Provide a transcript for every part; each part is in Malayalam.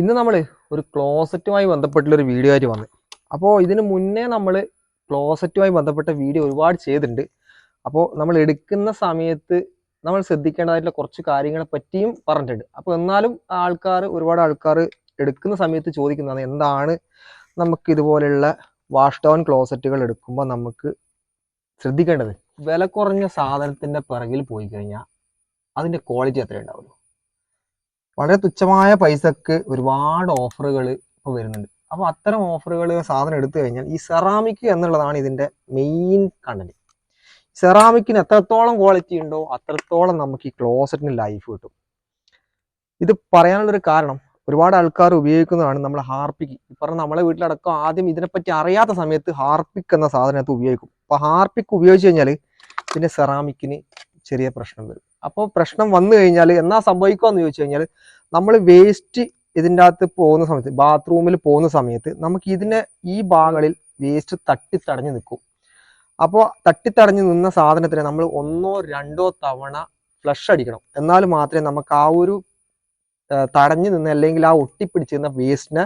ഇന്ന് നമ്മൾ ഒരു ക്ലോസറ്റുമായി ബന്ധപ്പെട്ടുള്ളൊരു വീഡിയോ ആയിട്ട് വന്നു. അപ്പോൾ ഇതിന് മുന്നേ നമ്മൾ ക്ലോസറ്റുമായി ബന്ധപ്പെട്ട വീഡിയോ ഒരുപാട് ചെയ്തിട്ടുണ്ട്. അപ്പോൾ നമ്മൾ എടുക്കുന്ന സമയത്ത് നമ്മൾ ശ്രദ്ധിക്കേണ്ടതായിട്ടുള്ള കുറച്ച് കാര്യങ്ങളെ പറ്റിയും പറഞ്ഞിട്ടുണ്ട്. അപ്പോൾ എന്നാലും ആൾക്കാർ ഒരുപാട് ആൾക്കാർ എടുക്കുന്ന സമയത്ത് ചോദിക്കുന്നതാണ് എന്താണ് നമുക്ക് ഇതുപോലെയുള്ള വാഷ് ഡൗൺ ക്ലോസറ്റുകൾ എടുക്കുമ്പോൾ നമുക്ക് ശ്രദ്ധിക്കേണ്ടത്? വില കുറഞ്ഞ സാധനത്തിന്റെ പിറകിൽ പോയി കഴിഞ്ഞാൽ അതിന്റെ ക്വാളിറ്റി അത്രേ ഉണ്ടാവുള്ളൂ. വളരെ തുച്ഛമായ പൈസക്ക് ഒരുപാട് ഓഫറുകൾ ഇപ്പോൾ വരുന്നുണ്ട്. അപ്പോൾ അത്തരം ഓഫറുകൾ സാധനം എടുത്തു കഴിഞ്ഞാൽ ഈ സെറാമിക് എന്നുള്ളതാണ് ഇതിന്റെ മെയിൻ കണ്ടന്റ് സെറാമിക്കിന് എത്രത്തോളം ക്വാളിറ്റി ഉണ്ടോ അത്രത്തോളം നമുക്ക് ഈ ക്ലോസറ്റിന് ലൈഫ് കിട്ടും. ഇത് പറയാനുള്ളൊരു കാരണം ഒരുപാട് ആൾക്കാർ ഉപയോഗിക്കുന്നതാണ് നമ്മൾ ഹാർപ്പിക്ക് പറഞ്ഞ നമ്മളെ വീട്ടിലടക്കം ആദ്യം ഇതിനെപ്പറ്റി അറിയാത്ത സമയത്ത് ഹാർപ്പിക് എന്ന സാധനത്ത് ഉപയോഗിക്കും. അപ്പോൾ ഹാർപ്പിക് ഉപയോഗിച്ച് കഴിഞ്ഞാൽ പിന്നെ സെറാമിക്കിന് ചെറിയ പ്രശ്നം വരും. അപ്പോൾ പ്രശ്നം വന്നു കഴിഞ്ഞാൽ എന്നാ സംഭവിക്കുക എന്ന് ചോദിച്ചു കഴിഞ്ഞാൽ നമ്മൾ വേസ്റ്റ് ഇതിന്റെ അകത്ത് പോകുന്ന സമയത്ത് ബാത്റൂമിൽ പോകുന്ന സമയത്ത് നമുക്ക് ഇതിനെ ഈ ഭാഗങ്ങളിൽ വേസ്റ്റ് തട്ടി തടഞ്ഞു നിൽക്കും. അപ്പോൾ തട്ടിത്തടഞ്ഞു നിന്ന സാധനത്തിന് നമ്മൾ ഒന്നോ രണ്ടോ തവണ ഫ്ലഷ് അടിക്കണം. എന്നാൽ മാത്രമേ നമുക്ക് ആ ഒരു തടഞ്ഞു നിന്ന് അല്ലെങ്കിൽ ആ ഒട്ടിപ്പിടിച്ചിരുന്ന വേസ്റ്റിനെ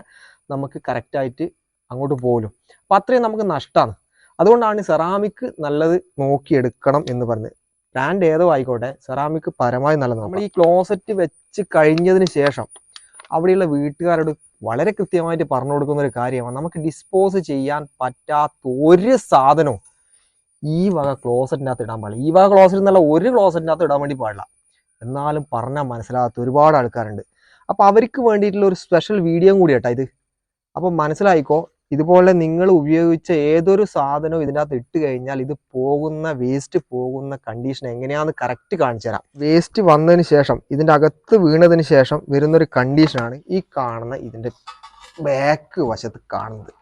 നമുക്ക് കറക്റ്റായിട്ട് അങ്ങോട്ട് പോലും. അപ്പം അത്രയും നമുക്ക് നഷ്ടമാണ് അതുകൊണ്ടാണ് സെറാമിക് നല്ലത് നോക്കിയെടുക്കണം എന്ന് പറഞ്ഞത്. ബ്രാൻഡ് ഏതോ ആയിക്കോട്ടെ സെറാമിക് പരമായി നല്ലതാണ് നമ്മൾ ഈ ക്ലോസറ്റ് വെച്ച് കഴിഞ്ഞതിന് ശേഷം അവിടെയുള്ള വീട്ടുകാരോട് വളരെ കൃത്യമായിട്ട് പറഞ്ഞു കൊടുക്കുന്ന ഒരു കാര്യമാണ്. നമുക്ക് ഡിസ്പോസ് ചെയ്യാൻ പറ്റാത്ത ഒരു സാധനവും ഈ വക ക്ലോസറ്റിന്റെ അകത്ത് ഇടാൻ പാടില്ല. ഈ വക ക്ലോസറ്റ് എന്നുള്ള ഒരു ക്ലോസറ്റിനകത്ത് ഇടാൻ വേണ്ടി പാടില്ല. എന്നാലും പറഞ്ഞാൽ മനസ്സിലാകാത്ത ഒരുപാട് ആൾക്കാരുണ്ട്. അപ്പോൾ അവർക്ക് വേണ്ടിയിട്ടുള്ള ഒരു സ്പെഷ്യൽ വീഡിയോ കൂടി കേട്ടോ ഇത്. അപ്പോൾ മനസ്സിലായിക്കോ ഇതുപോലെ നിങ്ങൾ ഉപയോഗിച്ച ഏതൊരു സാധനവും ഇതിനകത്ത് ഇട്ട് കഴിഞ്ഞാൽ ഇത് പോകുന്ന വേസ്റ്റ് പോകുന്ന കണ്ടീഷൻ എങ്ങനെയാണെന്ന് കറക്റ്റ് കാണിച്ചു തരാം. വേസ്റ്റ് വന്നതിന് ശേഷം ഇതിന്റെ അകത്ത് വീണതിന് ശേഷം വരുന്നൊരു കണ്ടീഷനാണ് ഈ കാണുന്ന ഇതിന്റെ ബാക്ക് വശത്ത് കാണുന്നത്.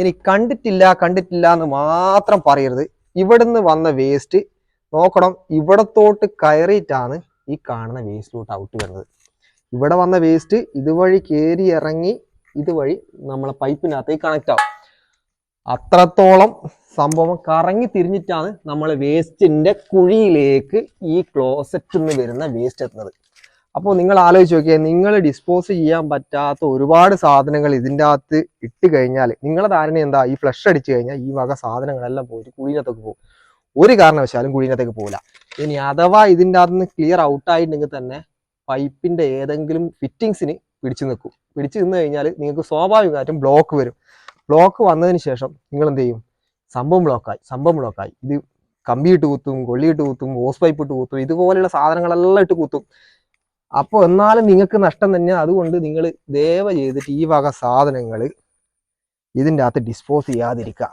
ഇനി കണ്ടിട്ടില്ല കണ്ടിട്ടില്ല എന്ന് മാത്രം പറയരുത്. ഇവിടുന്ന് വന്ന വേസ്റ്റ് നോക്കണം ഇവിടത്തോട്ട് കയറിയിട്ടാണ് ഈ കാണുന്ന വേസ്റ്റിലോട്ട് ഔട്ട് വരുന്നത്. ഇവിടെ വന്ന വേസ്റ്റ് ഇതുവഴി കയറി ഇറങ്ങി ഇതുവഴി നമ്മളെ പൈപ്പിനകത്തേക്ക് കണക്ട് ആവും. അത്രത്തോളം സംഭവം കറങ്ങി തിരിഞ്ഞിട്ടാണ് നമ്മൾ വേസ്റ്റിന്റെ കുഴിയിലേക്ക് ഈ ക്ലോസറ്റിൽ നിന്ന് വരുന്ന വേസ്റ്റ് എത്തുന്നത്. അപ്പോൾ നിങ്ങൾ ആലോചിച്ച് നോക്കിയാൽ നിങ്ങൾ ഡിസ്പോസ് ചെയ്യാൻ പറ്റാത്ത ഒരുപാട് സാധനങ്ങൾ ഇതിന്റെ അകത്ത് ഇട്ട് കഴിഞ്ഞാൽ നിങ്ങളുടെ ധാരണ എന്താ? ഈ ഫ്ലഷ് അടിച്ചു കഴിഞ്ഞാൽ ഈ വക സാധനങ്ങളെല്ലാം പോയിട്ട് കുഴിനകത്തേക്ക് പോകും. ഒരു കാരണവശാലും കുഴിനകത്തേക്ക് പോകില്ല ഇനി അഥവാ ഇതിന്റെ അകത്ത് നിന്ന് ക്ലിയർ ഔട്ടായിട്ടുണ്ടെങ്കിൽ തന്നെ പൈപ്പിന്റെ ഏതെങ്കിലും ഫിറ്റിങ്സിന് പിടിച്ചു നിൽക്കും. പിടിച്ചു നിന്ന് കഴിഞ്ഞാൽ നിങ്ങൾക്ക് സ്വാഭാവികമായിട്ടും ബ്ലോക്ക് വരും. ബ്ലോക്ക് വന്നതിന് ശേഷം നിങ്ങൾ എന്ത് ചെയ്യും? സംഭവം ബ്ലോക്കായി സംഭവം ബ്ലോക്കായി ഇത് കമ്പിയിട്ട് കുത്തും കൊള്ളിയിട്ട് കുത്തും ഹോസ് പൈപ്പ് ഇട്ട് കുത്തും ഇതുപോലെയുള്ള സാധനങ്ങളെല്ലാം ഇട്ട് കുത്തും. അപ്പോൾ എന്നാലും നിങ്ങൾക്ക് നഷ്ടം തന്നെ. അതുകൊണ്ട് നിങ്ങൾ ദയവ് ചെയ്തിട്ട് ഈ വക സാധനങ്ങൾ ഇതിന്റെ അകത്ത് ഡിസ്പോസ് ചെയ്യാതിരിക്കുക.